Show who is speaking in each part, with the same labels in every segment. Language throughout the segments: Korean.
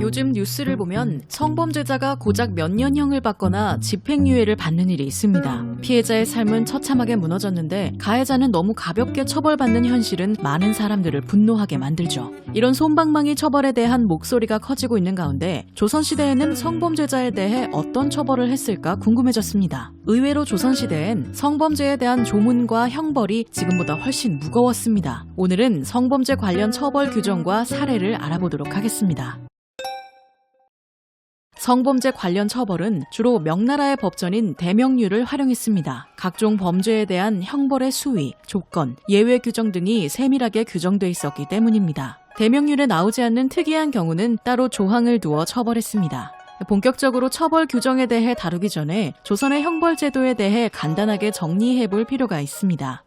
Speaker 1: 요즘 뉴스를 보면 성범죄자가 고작 몇 년형을 받거나 집행유예를 받는 일이 있습니다. 피해자의 삶은 처참하게 무너졌는데 가해자는 너무 가볍게 처벌받는 현실은 많은 사람들을 분노하게 만들죠. 이런 솜방망이 처벌에 대한 목소리가 커지고 있는 가운데 조선시대에는 성범죄자에 대해 어떤 처벌을 했을까 궁금해졌습니다. 의외로 조선시대엔 성범죄에 대한 조문과 형벌이 지금보다 훨씬 무거웠습니다. 오늘은 성범죄 관련 처벌 규정과 사례를 알아보도록 하겠습니다. 성범죄 관련 처벌은 주로 명나라의 법전인 대명률을 활용했습니다. 각종 범죄에 대한 형벌의 수위, 조건, 예외 규정 등이 세밀하게 규정돼 있었기 때문입니다. 대명률에 나오지 않는 특이한 경우는 따로 조항을 두어 처벌했습니다. 본격적으로 처벌 규정에 대해 다루기 전에 조선의 형벌 제도에 대해 간단하게 정리해 볼 필요가 있습니다.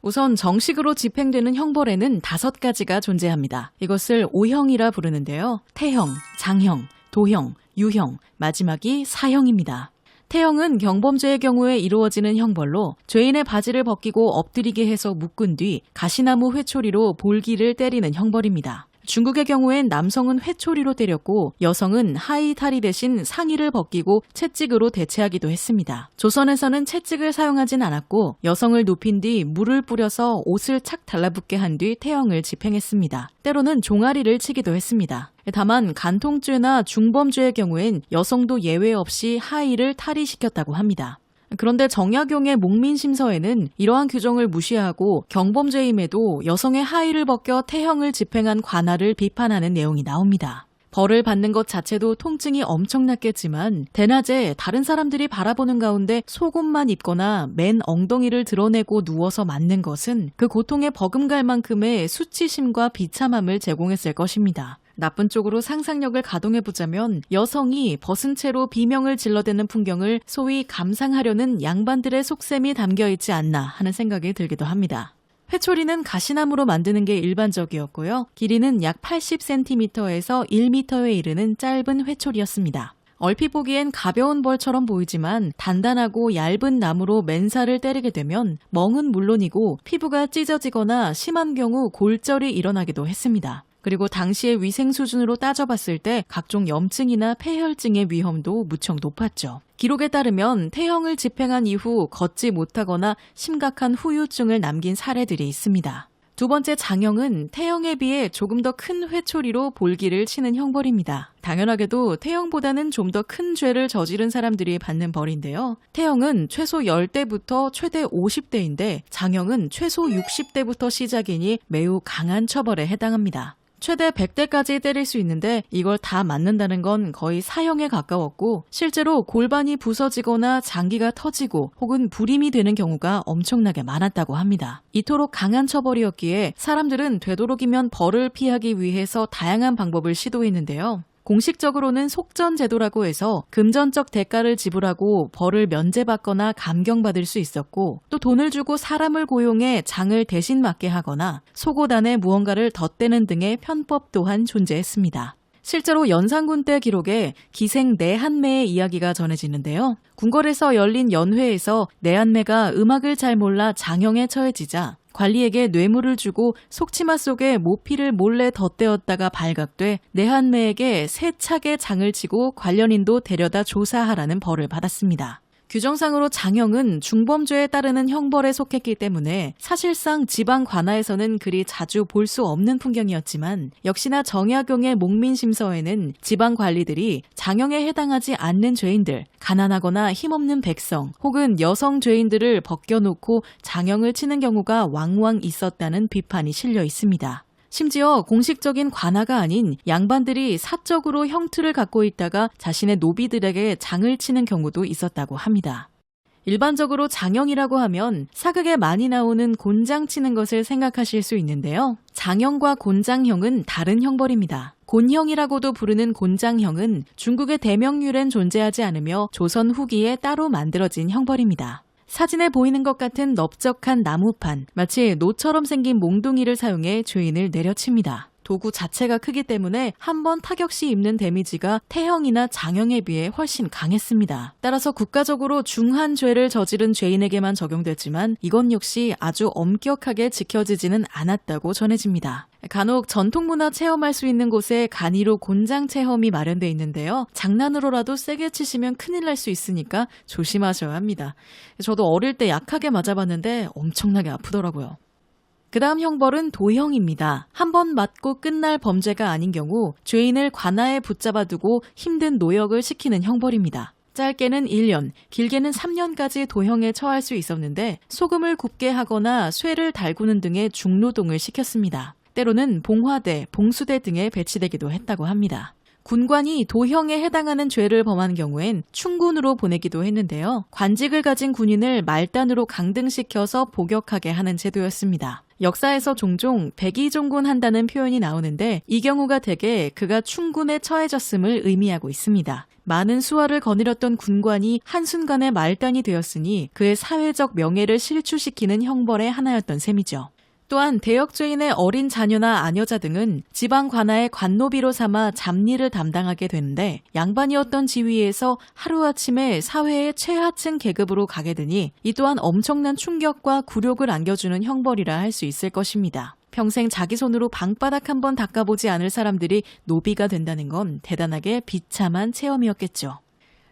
Speaker 1: 우선 정식으로 집행되는 형벌에는 다섯 가지가 존재합니다. 이것을 오형이라 부르는데요. 태형, 장형, 도형, 유형, 마지막이 사형입니다. 태형은 경범죄의 경우에 이루어지는 형벌로 죄인의 바지를 벗기고 엎드리게 해서 묶은 뒤 가시나무 회초리로 볼기를 때리는 형벌입니다. 중국의 경우엔 남성은 회초리로 때렸고 여성은 하의 탈의 대신 상의를 벗기고 채찍으로 대체하기도 했습니다. 조선에서는 채찍을 사용하진 않았고 여성을 눕힌 뒤 물을 뿌려서 옷을 착 달라붙게 한 뒤 태형을 집행했습니다. 때로는 종아리를 치기도 했습니다. 다만 간통죄나 중범죄의 경우엔 여성도 예외 없이 하의를 탈의시켰다고 합니다. 그런데 정약용의 목민심서에는 이러한 규정을 무시하고 경범죄임에도 여성의 하의를 벗겨 태형을 집행한 관할을 비판하는 내용이 나옵니다. 벌을 받는 것 자체도 통증이 엄청났겠지만 대낮에 다른 사람들이 바라보는 가운데 속옷만 입거나 맨 엉덩이를 드러내고 누워서 맞는 것은 그 고통에 버금갈 만큼의 수치심과 비참함을 제공했을 것입니다. 나쁜 쪽으로 상상력을 가동해보자면 여성이 벗은 채로 비명을 질러대는 풍경을 소위 감상하려는 양반들의 속셈이 담겨있지 않나 하는 생각이 들기도 합니다. 회초리는 가시나무로 만드는 게 일반적이었고요. 길이는 약 80cm에서 1m에 이르는 짧은 회초리였습니다. 얼핏 보기엔 가벼운 벌처럼 보이지만 단단하고 얇은 나무로 맨살을 때리게 되면 멍은 물론이고 피부가 찢어지거나 심한 경우 골절이 일어나기도 했습니다. 그리고 당시의 위생 수준으로 따져봤을 때 각종 염증이나 폐혈증의 위험도 무척 높았죠. 기록에 따르면 태형을 집행한 이후 걷지 못하거나 심각한 후유증을 남긴 사례들이 있습니다. 두 번째 장형은 태형에 비해 조금 더 큰 회초리로 볼기를 치는 형벌입니다. 당연하게도 태형보다는 좀 더 큰 죄를 저지른 사람들이 받는 벌인데요. 태형은 최소 10대부터 최대 50대인데 장형은 최소 60대부터 시작이니 매우 강한 처벌에 해당합니다. 최대 100대까지 때릴 수 있는데 이걸 다 맞는다는 건 거의 사형에 가까웠고 실제로 골반이 부서지거나 장기가 터지고 혹은 불임이 되는 경우가 엄청나게 많았다고 합니다. 이토록 강한 처벌이었기에 사람들은 되도록이면 벌을 피하기 위해서 다양한 방법을 시도했는데요. 공식적으로는 속전 제도라고 해서 금전적 대가를 지불하고 벌을 면제받거나 감경받을 수 있었고 또 돈을 주고 사람을 고용해 장을 대신 맡게 하거나 속옷 안에 무언가를 덧대는 등의 편법 또한 존재했습니다. 실제로 연산군 때 기록에 기생 내한매의 이야기가 전해지는데요. 궁궐에서 열린 연회에서 내한매가 음악을 잘 몰라 장형에 처해지자 관리에게 뇌물을 주고 속치마 속에 모피를 몰래 덧대었다가 발각돼 내한매에게 세차게 장을 치고 관련인도 데려다 조사하라는 벌을 받았습니다. 규정상으로 장형은 중범죄에 따르는 형벌에 속했기 때문에 사실상 지방 관하에서는 그리 자주 볼 수 없는 풍경이었지만 역시나 정약용의 목민심서에는 지방 관리들이 장형에 해당하지 않는 죄인들, 가난하거나 힘없는 백성 혹은 여성 죄인들을 벗겨놓고 장형을 치는 경우가 왕왕 있었다는 비판이 실려 있습니다. 심지어 공식적인 관아가 아닌 양반들이 사적으로 형틀을 갖고 있다가 자신의 노비들에게 장을 치는 경우도 있었다고 합니다. 일반적으로 장형이라고 하면 사극에 많이 나오는 곤장 치는 것을 생각하실 수 있는데요. 장형과 곤장형은 다른 형벌입니다. 곤형이라고도 부르는 곤장형은 중국의 대명률엔 존재하지 않으며 조선 후기에 따로 만들어진 형벌입니다. 사진에 보이는 것 같은 넓적한 나무판, 마치 노처럼 생긴 몽둥이를 사용해 죄인을 내려칩니다. 도구 자체가 크기 때문에 한 번 타격 시 입는 데미지가 태형이나 장형에 비해 훨씬 강했습니다. 따라서 국가적으로 중한 죄를 저지른 죄인에게만 적용됐지만 이건 역시 아주 엄격하게 지켜지지는 않았다고 전해집니다. 간혹 전통문화 체험할 수 있는 곳에 간이로 곤장 체험이 마련돼 있는데요. 장난으로라도 세게 치시면 큰일 날 수 있으니까 조심하셔야 합니다. 저도 어릴 때 약하게 맞아봤는데 엄청나게 아프더라고요. 그 다음 형벌은 도형입니다. 한 번 맞고 끝날 범죄가 아닌 경우 죄인을 관아에 붙잡아두고 힘든 노역을 시키는 형벌입니다. 짧게는 1년, 길게는 3년까지 도형에 처할 수 있었는데 소금을 굽게 하거나 쇠를 달구는 등의 중노동을 시켰습니다. 때로는 봉화대, 봉수대 등에 배치되기도 했다고 합니다. 군관이 도형에 해당하는 죄를 범한 경우엔 충군으로 보내기도 했는데요. 관직을 가진 군인을 말단으로 강등시켜서 복역하게 하는 제도였습니다. 역사에서 종종 백의종군 한다는 표현이 나오는데 이 경우가 대개 그가 충군에 처해졌음을 의미하고 있습니다. 많은 수하를 거느렸던 군관이 한순간에 말단이 되었으니 그의 사회적 명예를 실추시키는 형벌의 하나였던 셈이죠. 또한 대역죄인의 어린 자녀나 아녀자 등은 지방 관아의 관노비로 삼아 잡일을 담당하게 되는데 양반이었던 지위에서 하루아침에 사회의 최하층 계급으로 가게 되니 이 또한 엄청난 충격과 굴욕을 안겨주는 형벌이라 할 수 있을 것입니다. 평생 자기 손으로 방바닥 한 번 닦아보지 않을 사람들이 노비가 된다는 건 대단하게 비참한 체험이었겠죠.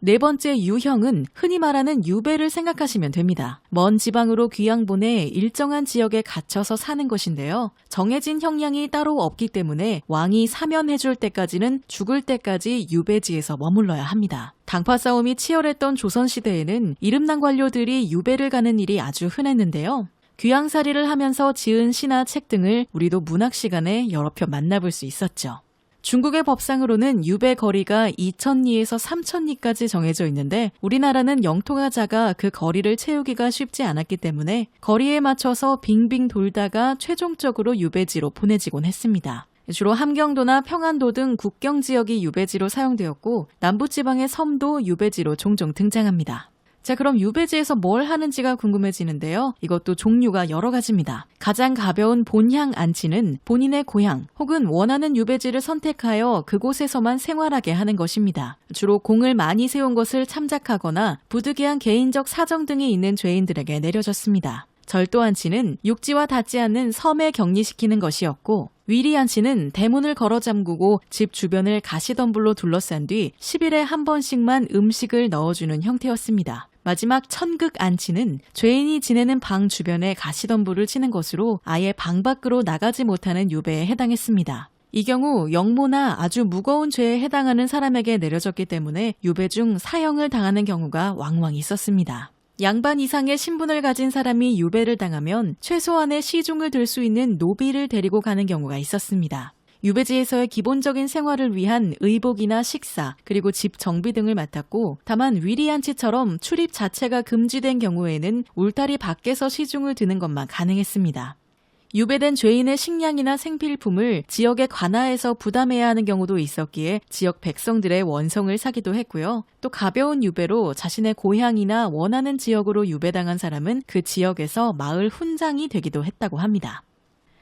Speaker 1: 네 번째 유형은 흔히 말하는 유배를 생각하시면 됩니다. 먼 지방으로 귀양 보내 일정한 지역에 갇혀서 사는 것인데요. 정해진 형량이 따로 없기 때문에 왕이 사면해줄 때까지는 죽을 때까지 유배지에서 머물러야 합니다. 당파 싸움이 치열했던 조선시대에는 이름난 관료들이 유배를 가는 일이 아주 흔했는데요. 귀양살이를 하면서 지은 시나 책 등을 우리도 문학 시간에 여러 편 만나볼 수 있었죠. 중국의 법상으로는 유배 거리가 2,000리에서 3,000리까지 정해져 있는데 우리나라는 작아 그 거리를 채우기가 쉽지 않았기 때문에 거리에 맞춰서 빙빙 돌다가 최종적으로 유배지로 보내지곤 했습니다. 주로 함경도나 평안도 등 국경 지역이 유배지로 사용되었고 남부지방의 섬도 유배지로 종종 등장합니다. 자, 그럼 유배지에서 뭘 하는지가 궁금해지는데요. 이것도 종류가 여러 가지입니다. 가장 가벼운 본향 안치는 본인의 고향 혹은 원하는 유배지를 선택하여 그곳에서만 생활하게 하는 것입니다. 주로 공을 많이 세운 것을 참작하거나 부득이한 개인적 사정 등이 있는 죄인들에게 내려졌습니다. 절도 안치는 육지와 닿지 않는 섬에 격리시키는 것이었고 위리안치는 대문을 걸어 잠그고 집 주변을 가시덤불로 둘러싼 뒤 10일에 한 번씩만 음식을 넣어주는 형태였습니다. 마지막 천극 안치는 죄인이 지내는 방 주변에 가시덤불을 치는 것으로 아예 방 밖으로 나가지 못하는 유배에 해당했습니다. 이 경우 영모나 아주 무거운 죄에 해당하는 사람에게 내려졌기 때문에 유배 중 사형을 당하는 경우가 왕왕 있었습니다. 양반 이상의 신분을 가진 사람이 유배를 당하면 최소한의 시중을 들 수 있는 노비를 데리고 가는 경우가 있었습니다. 유배지에서의 기본적인 생활을 위한 의복이나 식사, 그리고 집 정비 등을 맡았고, 다만 위리안치처럼 출입 자체가 금지된 경우에는 울타리 밖에서 시중을 드는 것만 가능했습니다. 유배된 죄인의 식량이나 생필품을 지역의 관아에서 부담해야 하는 경우도 있었기에 지역 백성들의 원성을 사기도 했고요. 또 가벼운 유배로 자신의 고향이나 원하는 지역으로 유배당한 사람은 그 지역에서 마을 훈장이 되기도 했다고 합니다.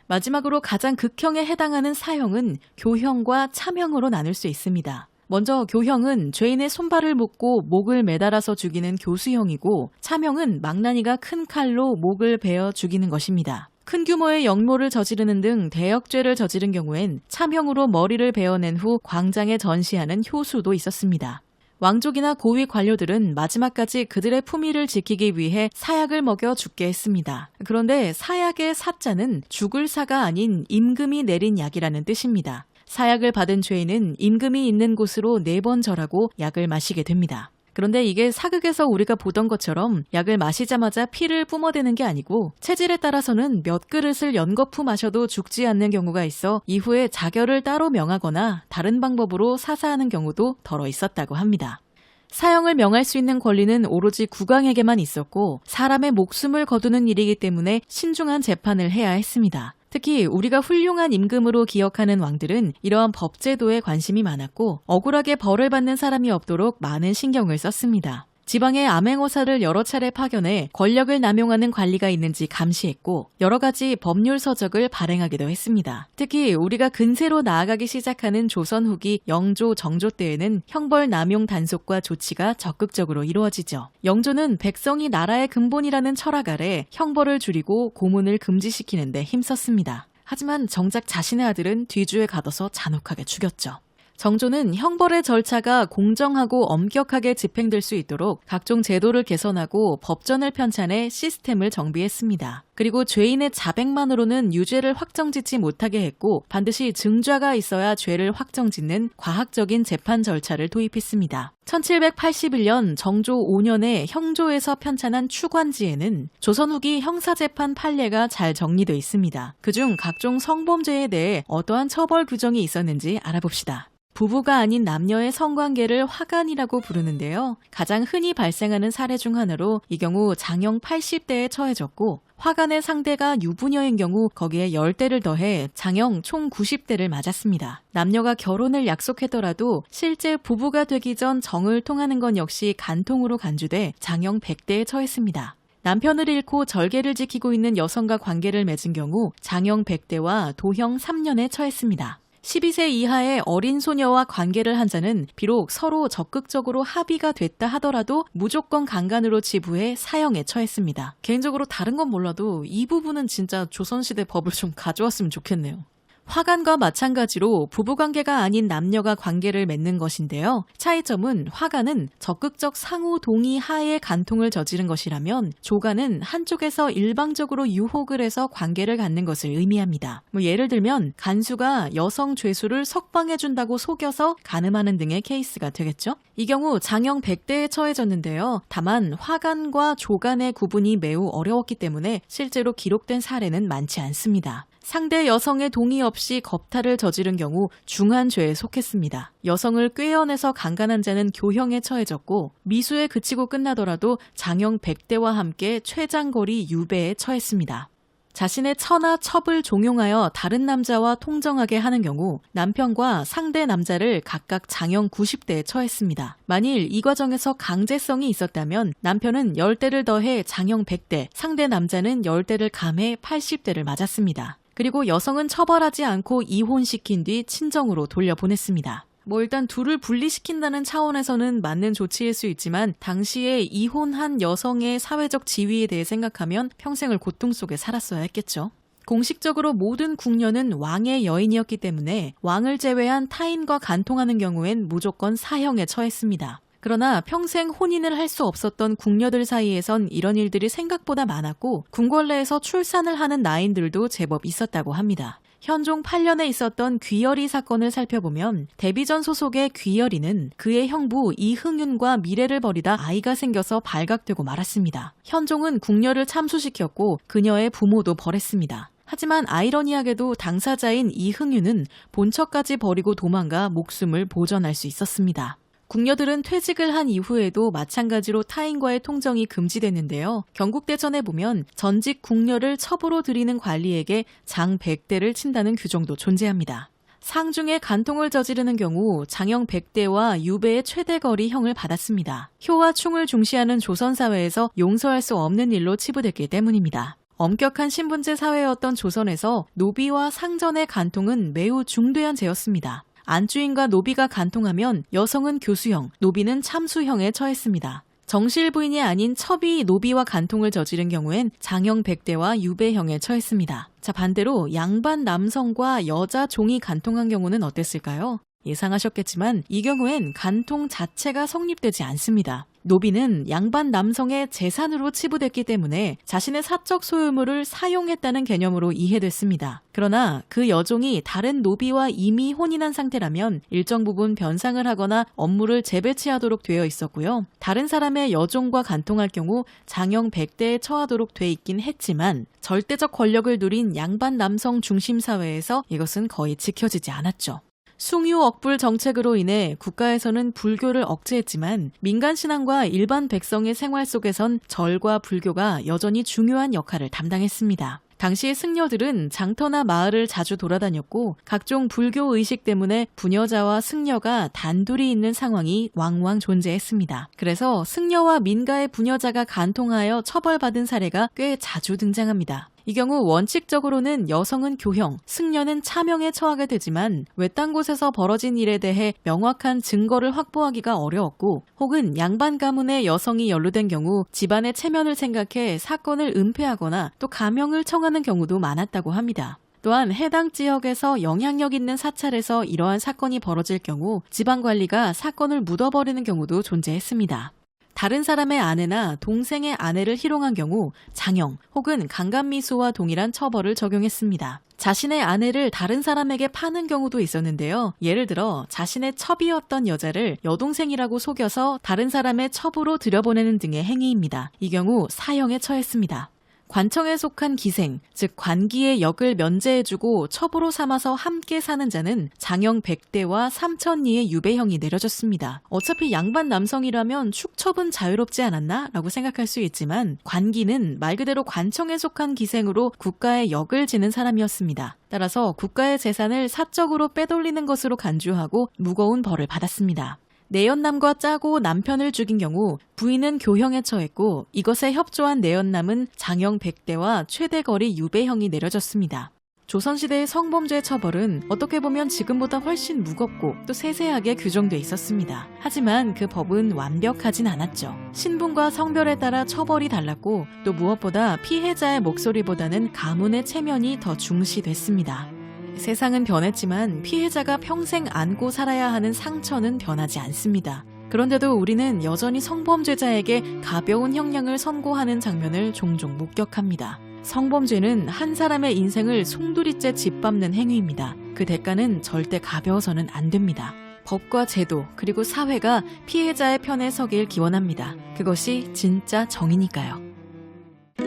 Speaker 1: 마지막으로 가장 극형에 해당하는 사형은 교형과 참형으로 나눌 수 있습니다. 먼저 교형은 죄인의 손발을 묶고 목을 매달아서 죽이는 교수형이고 참형은 망나니가 큰 칼로 목을 베어 죽이는 것입니다. 큰 규모의 역모를 저지르는 등 대역죄를 저지른 경우엔 참형으로 머리를 베어낸 후 광장에 전시하는 효수도 있었습니다. 왕족이나 고위 관료들은 마지막까지 그들의 품위를 지키기 위해 사약을 먹여 죽게 했습니다. 그런데 사약의 사자는 죽을 사가 아닌 임금이 내린 약이라는 뜻입니다. 사약을 받은 죄인은 임금이 있는 곳으로 네 번 절하고 약을 마시게 됩니다. 그런데 이게 사극에서 우리가 보던 것처럼 약을 마시자마자 피를 뿜어대는 게 아니고 체질에 따라서는 몇 그릇을 연거푸 마셔도 죽지 않는 경우가 있어 이후에 자결을 따로 명하거나 다른 방법으로 사사하는 경우도 덜어 있었다고 합니다. 사형을 명할 수 있는 권리는 오로지 국왕에게만 있었고 사람의 목숨을 거두는 일이기 때문에 신중한 재판을 해야 했습니다. 특히 우리가 훌륭한 임금으로 기억하는 왕들은 이러한 법제도에 관심이 많았고 억울하게 벌을 받는 사람이 없도록 많은 신경을 썼습니다. 지방의 암행어사를 여러 차례 파견해 권력을 남용하는 관리가 있는지 감시했고 여러 가지 법률 서적을 발행하기도 했습니다. 특히 우리가 근세로 나아가기 시작하는 조선 후기 영조, 정조 때에는 형벌 남용 단속과 조치가 적극적으로 이루어지죠. 영조는 백성이 나라의 근본이라는 철학 아래 형벌을 줄이고 고문을 금지시키는 데 힘썼습니다. 하지만 정작 자신의 아들은 뒤주에 가둬서 잔혹하게 죽였죠. 정조는 형벌의 절차가 공정하고 엄격하게 집행될 수 있도록 각종 제도를 개선하고 법전을 편찬해 시스템을 정비했습니다. 그리고 죄인의 자백만으로는 유죄를 확정짓지 못하게 했고 반드시 증좌가 있어야 죄를 확정짓는 과학적인 재판 절차를 도입했습니다. 1781년 정조 5년에 형조에서 편찬한 추관지에는 조선 후기 형사재판 판례가 잘 정리되어 있습니다. 그중 각종 성범죄에 대해 어떠한 처벌 규정이 있었는지 알아봅시다. 부부가 아닌 남녀의 성관계를 화간이라고 부르는데요. 가장 흔히 발생하는 사례 중 하나로 이 경우 장형 80대에 처해졌고 화간의 상대가 유부녀인 경우 거기에 10대를 더해 장형 총 90대를 맞았습니다. 남녀가 결혼을 약속했더라도 실제 부부가 되기 전 정을 통하는 건 역시 간통으로 간주돼 장형 100대에 처했습니다. 남편을 잃고 절개를 지키고 있는 여성과 관계를 맺은 경우 장형 100대와 도형 3년에 처했습니다. 12세 이하의 어린 소녀와 관계를 한 자는 비록 서로 적극적으로 합의가 됐다 하더라도 무조건 강간으로 지부해 사형에 처했습니다. 개인적으로 다른 건 몰라도 이 부분은 진짜 조선시대 법을 좀 가져왔으면 좋겠네요. 화간과 마찬가지로 부부관계가 아닌 남녀가 관계를 맺는 것인데요. 차이점은 화간은 적극적 상호 동의 하에 간통을 저지른 것이라면 조간은 한쪽에서 일방적으로 유혹을 해서 관계를 갖는 것을 의미합니다. 뭐 예를 들면 간수가 여성 죄수를 석방해준다고 속여서 가늠하는 등의 케이스가 되겠죠. 이 경우 장형 100대에 처해졌는데요. 다만 화간과 조간의 구분이 매우 어려웠기 때문에 실제로 기록된 사례는 많지 않습니다. 상대 여성의 동의 없이 겁탈을 저지른 경우 중한 죄에 속했습니다. 여성을 꿰어내서 강간한 자는 교형에 처해졌고 미수에 그치고 끝나더라도 장형 100대와 함께 최장거리 유배에 처했습니다. 자신의 처나 첩을 종용하여 다른 남자와 통정하게 하는 경우 남편과 상대 남자를 각각 장형 90대에 처했습니다. 만일 이 과정에서 강제성이 있었다면 남편은 10대를 더해 장형 100대, 상대 남자는 10대를 감해 80대를 맞았습니다. 그리고 여성은 처벌하지 않고 이혼시킨 뒤 친정으로 돌려보냈습니다. 뭐 일단 둘을 분리시킨다는 차원에서는 맞는 조치일 수 있지만 당시에 이혼한 여성의 사회적 지위에 대해 생각하면 평생을 고통 속에 살았어야 했겠죠. 공식적으로 모든 궁녀는 왕의 여인이었기 때문에 왕을 제외한 타인과 간통하는 경우엔 무조건 사형에 처했습니다. 그러나 평생 혼인을 할 수 없었던 궁녀들 사이에선 이런 일들이 생각보다 많았고 궁궐내에서 출산을 하는 나인들도 제법 있었다고 합니다. 현종 8년에 있었던 귀열이 사건을 살펴보면 데뷔전 소속의 귀열이는 그의 형부 이흥윤과 미래를 벌이다 아이가 생겨서 발각되고 말았습니다. 현종은 궁녀를 참수시켰고 그녀의 부모도 벌했습니다. 하지만 아이러니하게도 당사자인 이흥윤은 본처까지 버리고 도망가 목숨을 보전할 수 있었습니다. 궁녀들은 퇴직을 한 이후에도 마찬가지로 타인과의 통정이 금지됐는데요. 경국대전에 보면 전직 궁녀를 첩으로 들이는 관리에게 장 100대를 친다는 규정도 존재합니다. 상중에 간통을 저지르는 경우 장형 100대와 유배의 최대 거리 형을 받았습니다. 효와 충을 중시하는 조선사회에서 용서할 수 없는 일로 치부됐기 때문입니다. 엄격한 신분제 사회였던 조선에서 노비와 상전의 간통은 매우 중대한 죄였습니다. 안주인과 노비가 간통하면 여성은 교수형, 노비는 참수형에 처했습니다. 정실 부인이 아닌 첩이 노비와 간통을 저지른 경우엔 장형 100대와 유배형에 처했습니다. 자, 반대로 양반 남성과 여자 종이 간통한 경우는 어땠을까요? 예상하셨겠지만 이 경우엔 간통 자체가 성립되지 않습니다. 노비는 양반 남성의 재산으로 치부됐기 때문에 자신의 사적 소유물을 사용했다는 개념으로 이해됐습니다. 그러나 그 여종이 다른 노비와 이미 혼인한 상태라면 일정 부분 변상을 하거나 업무를 재배치하도록 되어 있었고요. 다른 사람의 여종과 간통할 경우 장형 100대에 처하도록 돼 있긴 했지만 절대적 권력을 누린 양반 남성 중심 사회에서 이것은 거의 지켜지지 않았죠. 숭유 억불 정책으로 인해 국가에서는 불교를 억제했지만 민간 신앙과 일반 백성의 생활 속에선 절과 불교가 여전히 중요한 역할을 담당했습니다. 당시의 승려들은 장터나 마을을 자주 돌아다녔고 각종 불교 의식 때문에 부녀자와 승려가 단둘이 있는 상황이 왕왕 존재했습니다. 그래서 승려와 민가의 부녀자가 간통하여 처벌받은 사례가 꽤 자주 등장합니다. 이 경우 원칙적으로는 여성은 교형, 승려는 차명에 처하게 되지만 외딴 곳에서 벌어진 일에 대해 명확한 증거를 확보하기가 어려웠고 혹은 양반 가문의 여성이 연루된 경우 집안의 체면을 생각해 사건을 은폐하거나 또 가명을 청하는 경우도 많았다고 합니다. 또한 해당 지역에서 영향력 있는 사찰에서 이러한 사건이 벌어질 경우 지방 관리가 사건을 묻어버리는 경우도 존재했습니다. 다른 사람의 아내나 동생의 아내를 희롱한 경우 장형 혹은 강간미수와 동일한 처벌을 적용했습니다. 자신의 아내를 다른 사람에게 파는 경우도 있었는데요. 예를 들어 자신의 첩이었던 여자를 여동생이라고 속여서 다른 사람의 첩으로 들여보내는 등의 행위입니다. 이 경우 사형에 처했습니다. 관청에 속한 기생, 즉 관기의 역을 면제해주고 첩으로 삼아서 함께 사는 자는 장형 100대와 3천리의 유배형이 내려졌습니다. 어차피 양반 남성이라면 축첩은 자유롭지 않았나? 라고 생각할 수 있지만 관기는 말 그대로 관청에 속한 기생으로 국가의 역을 지는 사람이었습니다. 따라서 국가의 재산을 사적으로 빼돌리는 것으로 간주하고 무거운 벌을 받았습니다. 내연남과 짜고 남편을 죽인 경우 부인은 교형에 처했고 이것에 협조한 내연남은 장형 100대와 최대 거리 유배형이 내려졌습니다. 조선시대의 성범죄 처벌은 어떻게 보면 지금보다 훨씬 무겁고 또 세세하게 규정돼 있었습니다. 하지만 그 법은 완벽하진 않았죠. 신분과 성별에 따라 처벌이 달랐고 또 무엇보다 피해자의 목소리보다는 가문의 체면이 더 중시됐습니다. 세상은 변했지만 피해자가 평생 안고 살아야 하는 상처는 변하지 않습니다. 그런데도 우리는 여전히 성범죄자에게 가벼운 형량을 선고하는 장면을 종종 목격합니다. 성범죄는 한 사람의 인생을 송두리째 짓밟는 행위입니다. 그 대가는 절대 가벼워서는 안 됩니다. 법과 제도, 그리고 사회가 피해자의 편에 서길 기원합니다. 그것이 진짜 정의니까요.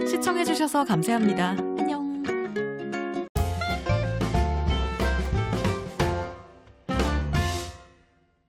Speaker 1: 시청해주셔서 감사합니다. 안녕.